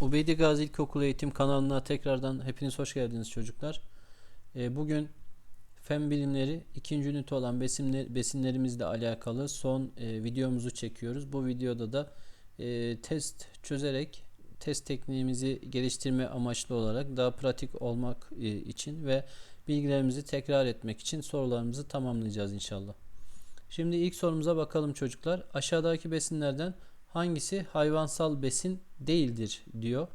Ubeydi Gazi İlkokulu Eğitim kanalına tekrardan hepiniz hoş geldiniz çocuklar. Ee, bugün fen bilimleri ikinci ünite olan besinler, besinlerimizle alakalı son e, videomuzu çekiyoruz. Bu videoda da e, test çözerek test tekniğimizi geliştirme amaçlı olarak daha pratik olmak e, için ve bilgilerimizi tekrar etmek için sorularımızı tamamlayacağız inşallah. Şimdi ilk sorumuza bakalım çocuklar. Aşağıdaki besinlerden hangisi hayvansal besin değildir diyor.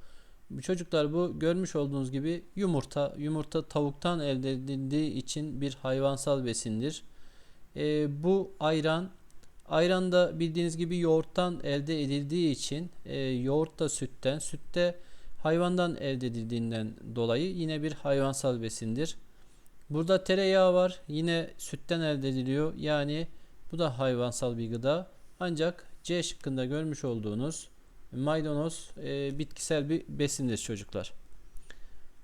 Çocuklar bu görmüş olduğunuz gibi yumurta. Yumurta tavuktan elde edildiği için bir hayvansal besindir. Ee, bu ayran. Ayran da bildiğiniz gibi yoğurttan elde edildiği için e, yoğurt da sütten, sütte hayvandan elde edildiğinden dolayı yine bir hayvansal besindir. Burada tereyağı var. Yine sütten elde ediliyor. Yani bu da hayvansal bir gıda. Ancak C şıkkında görmüş olduğunuz maydanoz e, bitkisel bir besindir çocuklar.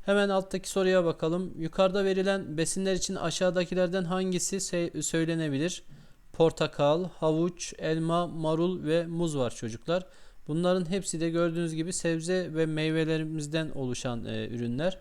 Hemen alttaki soruya bakalım. Yukarıda verilen besinler için aşağıdakilerden hangisi söylenebilir? Portakal, havuç, elma, marul ve muz var çocuklar. Bunların hepsi de gördüğünüz gibi sebze ve meyvelerimizden oluşan e, ürünler.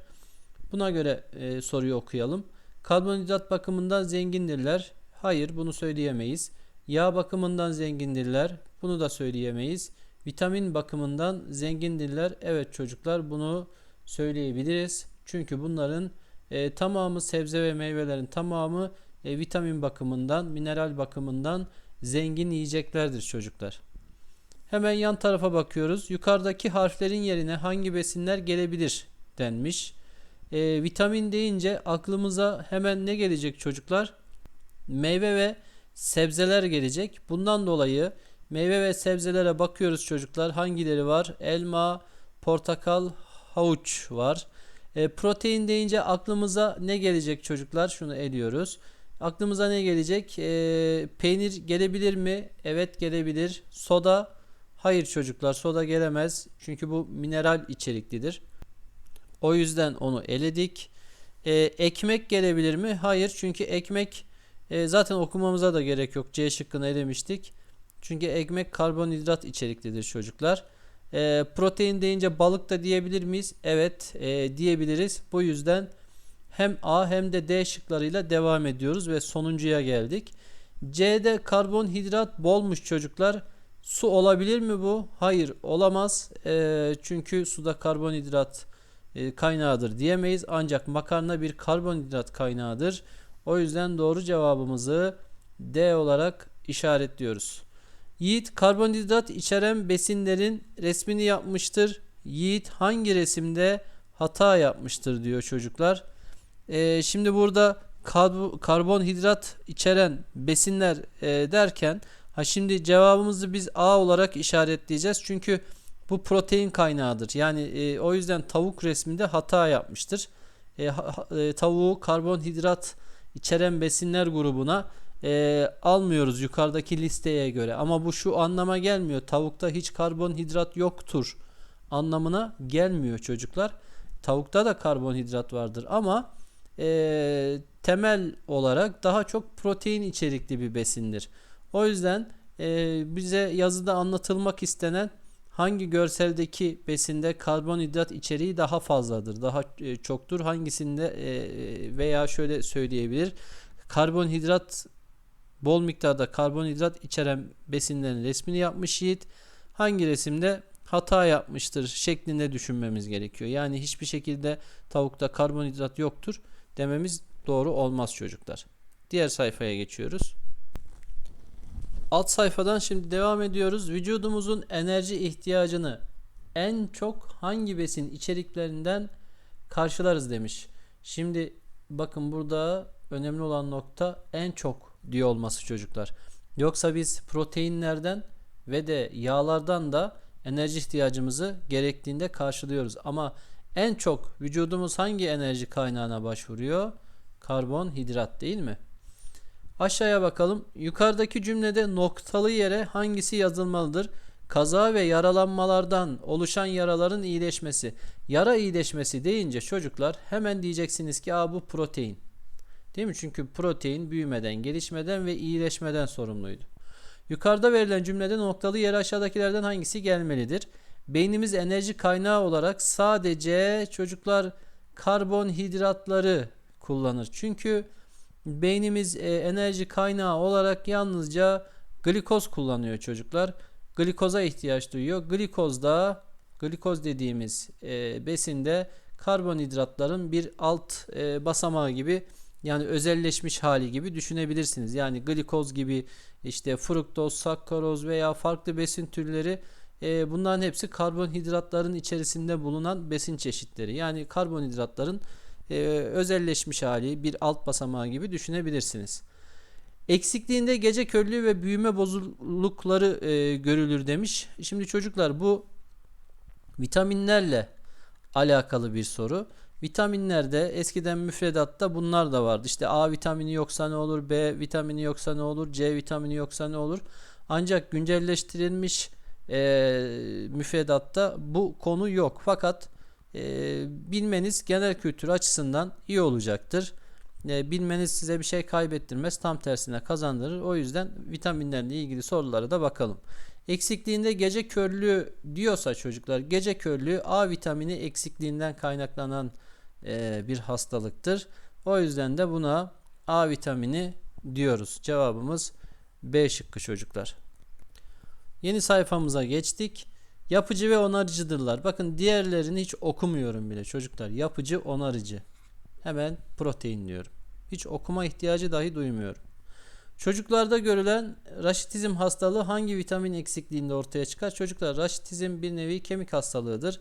Buna göre e, soruyu okuyalım. Karbonhidrat bakımından zengindirler. Hayır, bunu söyleyemeyiz. Yağ bakımından zengindirler. Bunu da söyleyemeyiz. Vitamin bakımından zengindirler. Evet çocuklar bunu söyleyebiliriz. Çünkü bunların e, tamamı sebze ve meyvelerin tamamı e, vitamin bakımından, mineral bakımından zengin yiyeceklerdir çocuklar. Hemen yan tarafa bakıyoruz. Yukarıdaki harflerin yerine hangi besinler gelebilir denmiş. E, vitamin deyince aklımıza hemen ne gelecek çocuklar? Meyve ve sebzeler gelecek. Bundan dolayı meyve ve sebzelere bakıyoruz çocuklar. Hangileri var? Elma, portakal, havuç var. E, protein deyince aklımıza ne gelecek çocuklar? Şunu eliyoruz. Aklımıza ne gelecek? E, peynir gelebilir mi? Evet gelebilir. Soda? Hayır çocuklar soda gelemez. Çünkü bu mineral içeriklidir. O yüzden onu eledik. E, ekmek gelebilir mi? Hayır çünkü ekmek e, zaten okumamıza da gerek yok. C şıkkını elemiştik. Çünkü ekmek karbonhidrat içeriklidir çocuklar. E, protein deyince balık da diyebilir miyiz? Evet e, diyebiliriz. Bu yüzden hem A hem de D şıklarıyla devam ediyoruz ve sonuncuya geldik. C'de karbonhidrat bolmuş çocuklar. Su olabilir mi bu? Hayır olamaz. E, çünkü suda karbonhidrat e, kaynağıdır diyemeyiz. Ancak makarna bir karbonhidrat kaynağıdır. O yüzden doğru cevabımızı D olarak işaretliyoruz. Yiğit karbonhidrat içeren besinlerin resmini yapmıştır. Yiğit hangi resimde hata yapmıştır diyor çocuklar. Ee, şimdi burada karb- karbonhidrat içeren besinler e, derken ha şimdi cevabımızı biz A olarak işaretleyeceğiz. Çünkü bu protein kaynağıdır. Yani e, o yüzden tavuk resminde hata yapmıştır. E, ha, e, tavuğu karbonhidrat içeren besinler grubuna e, almıyoruz yukarıdaki listeye göre. Ama bu şu anlama gelmiyor. Tavukta hiç karbonhidrat yoktur anlamına gelmiyor çocuklar. Tavukta da karbonhidrat vardır ama e, temel olarak daha çok protein içerikli bir besindir. O yüzden e, bize yazıda anlatılmak istenen hangi görseldeki besinde karbonhidrat içeriği daha fazladır, daha e, çoktur, hangisinde e, veya şöyle söyleyebilir, karbonhidrat bol miktarda karbonhidrat içeren besinlerin resmini yapmış Yiğit, hangi resimde hata yapmıştır şeklinde düşünmemiz gerekiyor. Yani hiçbir şekilde tavukta karbonhidrat yoktur dememiz doğru olmaz çocuklar. Diğer sayfaya geçiyoruz. Alt sayfadan şimdi devam ediyoruz. Vücudumuzun enerji ihtiyacını en çok hangi besin içeriklerinden karşılarız demiş. Şimdi bakın burada önemli olan nokta en çok diyor olması çocuklar. Yoksa biz proteinlerden ve de yağlardan da enerji ihtiyacımızı gerektiğinde karşılıyoruz. Ama en çok vücudumuz hangi enerji kaynağına başvuruyor? Karbonhidrat değil mi? Aşağıya bakalım. Yukarıdaki cümlede noktalı yere hangisi yazılmalıdır? Kaza ve yaralanmalardan oluşan yaraların iyileşmesi. Yara iyileşmesi deyince çocuklar hemen diyeceksiniz ki Aa, bu protein. Değil mi? Çünkü protein büyümeden, gelişmeden ve iyileşmeden sorumluydu. Yukarıda verilen cümlede noktalı yere aşağıdakilerden hangisi gelmelidir? beynimiz enerji kaynağı olarak sadece çocuklar karbonhidratları kullanır. Çünkü beynimiz e, enerji kaynağı olarak yalnızca glikoz kullanıyor çocuklar. Glikoza ihtiyaç duyuyor. Glikozda glikoz dediğimiz e, besinde karbonhidratların bir alt e, basamağı gibi yani özelleşmiş hali gibi düşünebilirsiniz. Yani glikoz gibi işte fruktoz, sakkaroz veya farklı besin türleri e, bunların hepsi karbonhidratların içerisinde bulunan besin çeşitleri. Yani karbonhidratların e, özelleşmiş hali bir alt basamağı gibi düşünebilirsiniz. Eksikliğinde gece körlüğü ve büyüme bozuklukları e, görülür demiş. Şimdi çocuklar bu vitaminlerle alakalı bir soru. Vitaminlerde eskiden müfredatta bunlar da vardı. İşte A vitamini yoksa ne olur, B vitamini yoksa ne olur, C vitamini yoksa ne olur. Ancak güncelleştirilmiş e, müfredatta bu konu yok. Fakat e, bilmeniz genel kültür açısından iyi olacaktır. E, bilmeniz size bir şey kaybettirmez. Tam tersine kazandırır. O yüzden vitaminlerle ilgili sorulara da bakalım. Eksikliğinde gece körlüğü diyorsa çocuklar gece körlüğü A vitamini eksikliğinden kaynaklanan e, bir hastalıktır. O yüzden de buna A vitamini diyoruz. Cevabımız B şıkkı çocuklar. Yeni sayfamıza geçtik. Yapıcı ve onarıcıdırlar. Bakın diğerlerini hiç okumuyorum bile çocuklar. Yapıcı, onarıcı. Hemen protein diyorum. Hiç okuma ihtiyacı dahi duymuyorum. Çocuklarda görülen raşitizm hastalığı hangi vitamin eksikliğinde ortaya çıkar? Çocuklar raşitizm bir nevi kemik hastalığıdır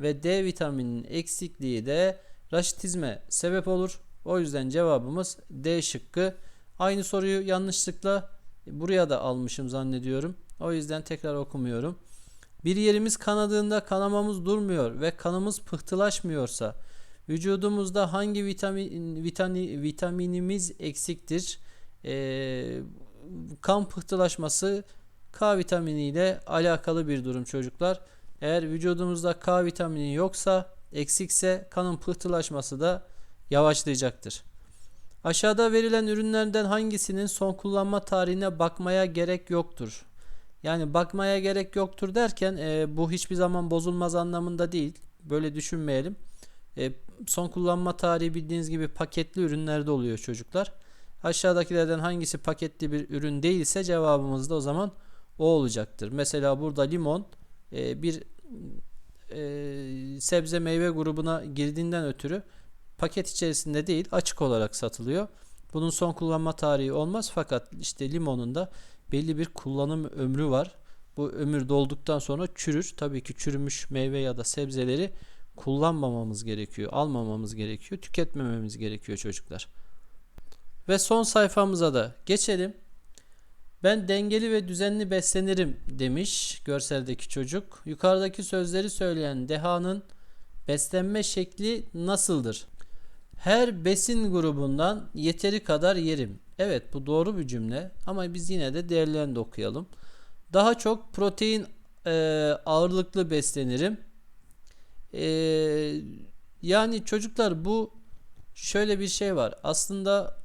ve D vitamininin eksikliği de raşitizme sebep olur. O yüzden cevabımız D şıkkı. Aynı soruyu yanlışlıkla buraya da almışım zannediyorum. O yüzden tekrar okumuyorum. Bir yerimiz kanadığında kanamamız durmuyor ve kanımız pıhtılaşmıyorsa vücudumuzda hangi vitamin, vitani, vitaminimiz eksiktir? Ee, kan pıhtılaşması K vitamini ile alakalı bir durum çocuklar. Eğer vücudumuzda K vitamini yoksa eksikse kanın pıhtılaşması da yavaşlayacaktır. Aşağıda verilen ürünlerden hangisinin son kullanma tarihine bakmaya gerek yoktur? Yani bakmaya gerek yoktur derken e, bu hiçbir zaman bozulmaz anlamında değil. Böyle düşünmeyelim. E, son kullanma tarihi bildiğiniz gibi paketli ürünlerde oluyor çocuklar. Aşağıdakilerden hangisi paketli bir ürün değilse cevabımız da o zaman o olacaktır. Mesela burada limon e, bir e, sebze meyve grubuna girdiğinden ötürü paket içerisinde değil açık olarak satılıyor. Bunun son kullanma tarihi olmaz fakat işte limonun da belli bir kullanım ömrü var. Bu ömür dolduktan sonra çürür. Tabii ki çürümüş meyve ya da sebzeleri kullanmamamız gerekiyor, almamamız gerekiyor, tüketmememiz gerekiyor çocuklar. Ve son sayfamıza da geçelim. Ben dengeli ve düzenli beslenirim demiş görseldeki çocuk. Yukarıdaki sözleri söyleyen dehanın beslenme şekli nasıldır? Her besin grubundan yeteri kadar yerim. Evet bu doğru bir cümle ama biz yine de diğerlerini de okuyalım. Daha çok protein e, ağırlıklı beslenirim. E, yani çocuklar bu şöyle bir şey var. Aslında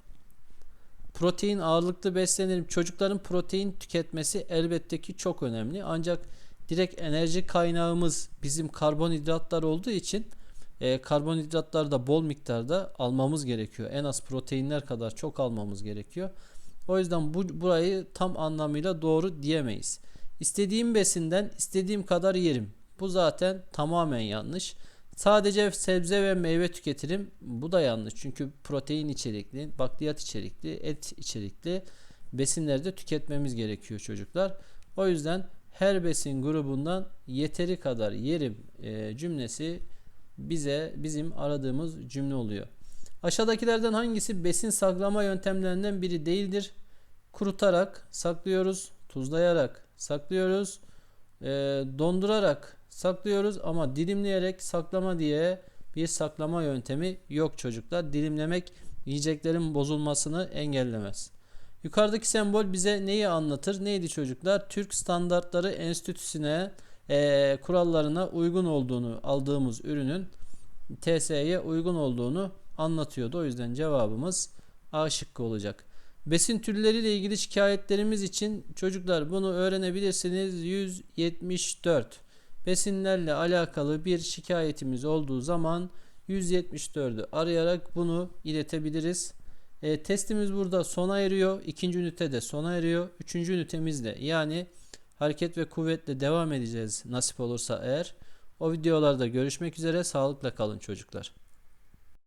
protein ağırlıklı beslenirim. Çocukların protein tüketmesi elbette ki çok önemli. Ancak direkt enerji kaynağımız bizim karbonhidratlar olduğu için e, karbonhidratları da bol miktarda almamız gerekiyor. En az proteinler kadar çok almamız gerekiyor. O yüzden bu burayı tam anlamıyla doğru diyemeyiz. İstediğim besinden istediğim kadar yerim. Bu zaten tamamen yanlış. Sadece sebze ve meyve tüketirim. Bu da yanlış. Çünkü protein içerikli, bakliyat içerikli, et içerikli besinleri de tüketmemiz gerekiyor çocuklar. O yüzden her besin grubundan yeteri kadar yerim e, cümlesi bize bizim aradığımız cümle oluyor. Aşağıdakilerden hangisi besin saklama yöntemlerinden biri değildir? Kurutarak saklıyoruz, tuzlayarak saklıyoruz, e, dondurarak saklıyoruz ama dilimleyerek saklama diye bir saklama yöntemi yok çocuklar. Dilimlemek yiyeceklerin bozulmasını engellemez. Yukarıdaki sembol bize neyi anlatır? Neydi çocuklar? Türk Standartları Enstitüsü'ne e, kurallarına uygun olduğunu aldığımız ürünün TSE'ye uygun olduğunu anlatıyordu. O yüzden cevabımız A şıkkı olacak. Besin türleriyle ilgili şikayetlerimiz için çocuklar bunu öğrenebilirsiniz. 174 besinlerle alakalı bir şikayetimiz olduğu zaman 174'ü arayarak bunu iletebiliriz. E, testimiz burada sona eriyor. İkinci ünite de sona eriyor. Üçüncü ünitemizde yani hareket ve kuvvetle devam edeceğiz nasip olursa eğer. O videolarda görüşmek üzere. Sağlıkla kalın çocuklar.